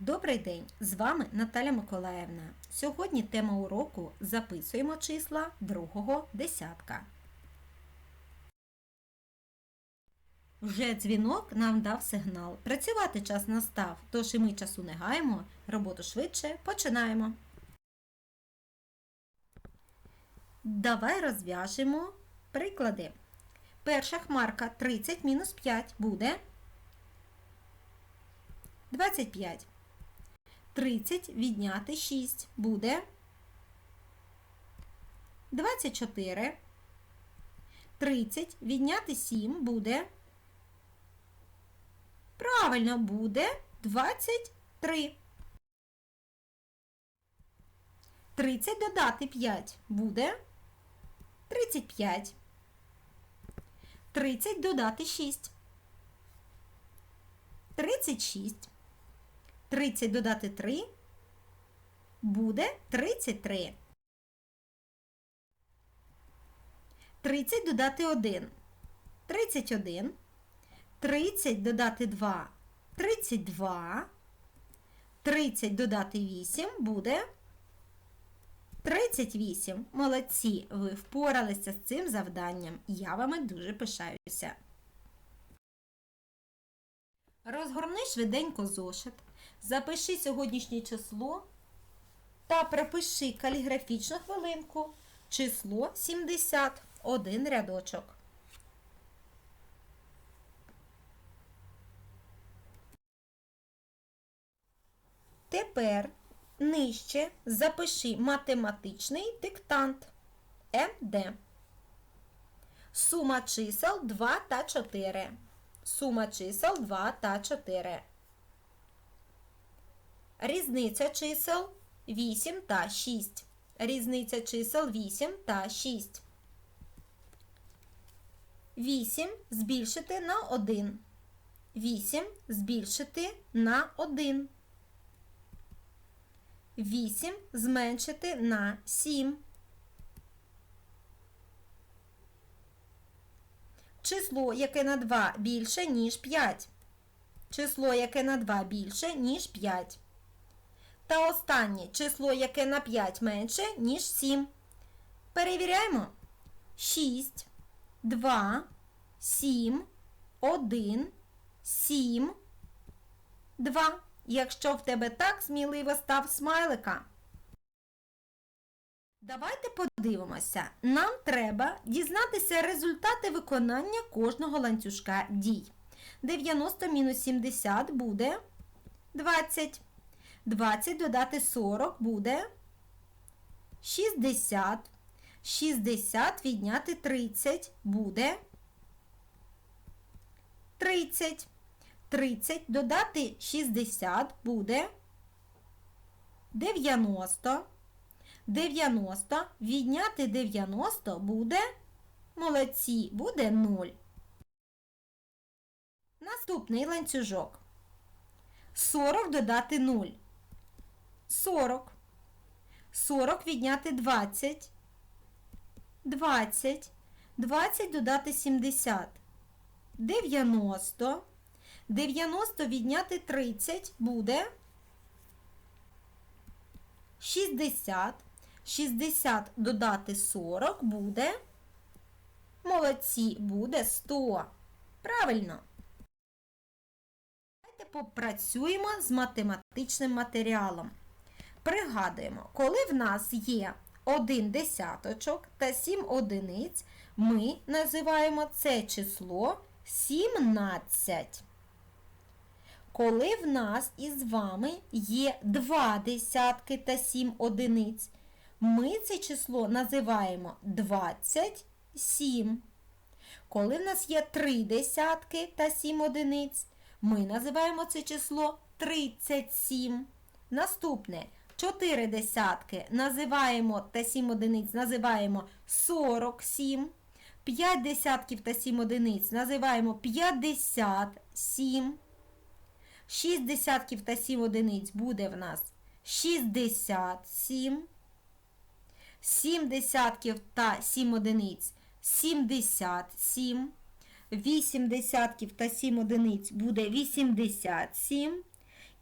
Добрий день! З вами Наталя Миколаївна. Сьогодні тема уроку записуємо числа другого десятка. Вже дзвінок нам дав сигнал. Працювати час настав, тож і ми часу не гаємо, роботу швидше починаємо. Давай розв'яжемо приклади. Перша хмарка 30 мінус 5 буде 25. 30 відняти 6 буде 24. 30 відняти 7 буде. Правильно буде 23. 30 додати 5 буде 35. 30 додати 6. 36. 30 додати 3 буде 33. 30 додати 1 31. 30 додати 2 32. 30 додати 8 буде 38. Молодці! Ви впоралися з цим завданням. Я вами дуже пишаюся. Розгорни швиденько зошит, запиши сьогоднішнє число та пропиши каліграфічну хвилинку число 70, один рядочок. Тепер нижче запиши математичний диктант МД. Сума чисел 2 та 4. Сума чисел 2 та 4. Різниця чисел 8 та 6. Різниця чисел 8 та 6. 8 збільшити на 1. 8 збільшити на 1. 8 зменшити на 7. Число, яке на 2 більше, ніж 5. Число, яке на 2 більше, ніж 5. Та останнє число, яке на 5 менше, ніж 7. Перевіряємо. 6, 2, 7, 1, 7, 2. Якщо в тебе так, сміливо став смайлика. Давайте подивимося. Нам треба дізнатися результати виконання кожного ланцюжка дій. 90 мінус 70 буде 20. 20 додати 40 буде 60. 60 відняти 30 буде 30. 30 додати 60 буде 90. 90 відняти 90 буде молодці, буде 0. Наступний ланцюжок. 40 додати 0. 40. 40 відняти 20. 20. 20 додати 70. 90. 90 відняти 30 буде 60. 60 додати 40 буде. Молодці, буде 100. Правильно. Давайте попрацюємо з математичним матеріалом. Пригадуємо, коли в нас є один десяточок та 7 одиниць, ми називаємо це число 17. Коли в нас із вами є два десятки та 7 одиниць, ми це число називаємо 27. Коли в нас є 3 десятки та 7 одиниць, ми називаємо це число 37. Наступне 4 десятки називаємо та 7 одиниць називаємо 47. 5 десятків та 7 одиниць називаємо 57. 6 десятків та 7 одиниць буде в нас 67. 7 десятків та 7 одиниць 77. 8 десятків та 7 одиниць буде 87.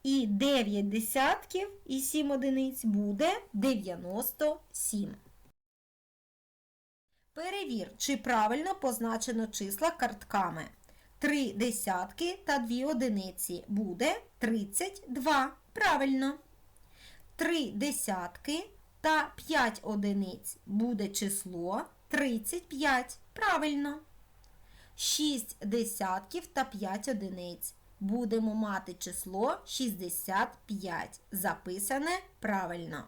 І 9 десятків і 7 одиниць буде 97. Перевір, чи правильно позначено числа картками. 3 десятки та 2 одиниці буде 32. Правильно. 3 десятки та 5 одиниць буде число 35. Правильно. 6 десятків та 5 одиниць. Будемо мати число 65. Записане правильно.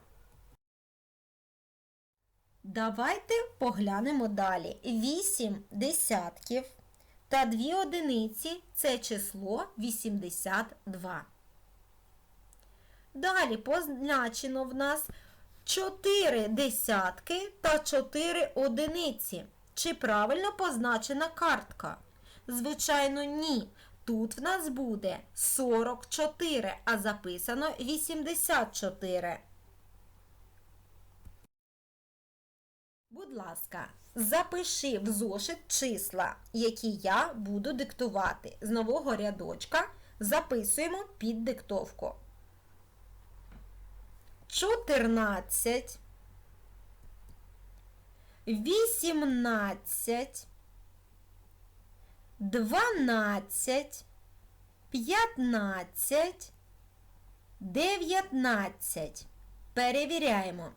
Давайте поглянемо далі. 8 десятків та 2 одиниці це число 82. Далі позначено в нас 4 десятки та 4 одиниці. Чи правильно позначена картка? Звичайно, ні. Тут в нас буде 44, а записано 84. Будь ласка, запиши в зошит числа, які я буду диктувати. З нового рядочка записуємо під диктовку. 14, 18, 12, 15, 19. Перевіряємо.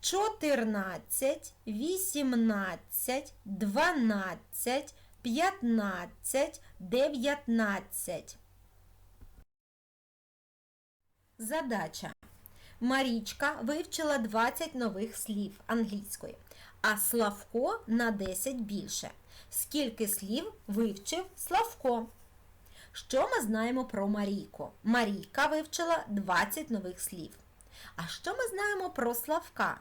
14, 18, 12, 15, 19. Задача. Марічка вивчила 20 нових слів англійської, а Славко на 10 більше. Скільки слів вивчив Славко? Що ми знаємо про Марійку? Марійка вивчила 20 нових слів. А що ми знаємо про Славка?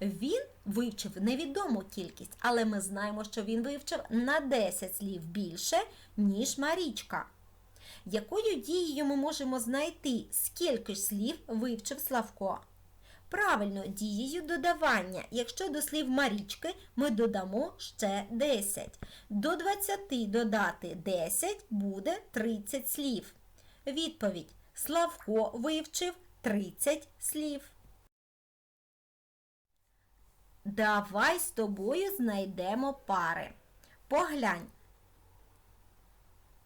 Він вивчив невідому кількість, але ми знаємо, що він вивчив на 10 слів більше, ніж Марічка. Якою дією ми можемо знайти, скільки ж слів вивчив Славко? Правильно, дією додавання. Якщо до слів Марічки ми додамо ще 10. До 20 додати 10 буде 30 слів. Відповідь. Славко вивчив 30 слів. Давай з тобою знайдемо пари. Поглянь.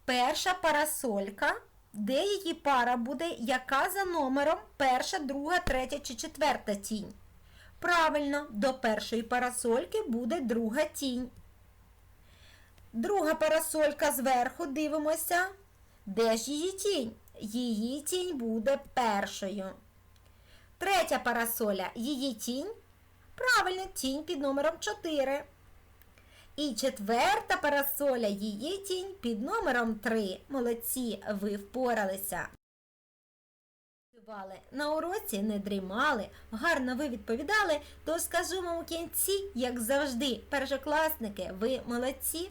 Перша парасолька. Де її пара буде, яка за номером перша, друга, третя чи четверта тінь? Правильно, до першої парасольки буде друга тінь. Друга парасолька зверху дивимося. Де ж її тінь? Її тінь буде першою. Третя парасоля, її тінь. Правильно, тінь під номером 4. І четверта парасоля, її тінь під номером 3. Молодці, ви впоралися. На уроці не дрімали, гарно ви відповідали, то скажу вам у кінці, як завжди, першокласники, ви молодці.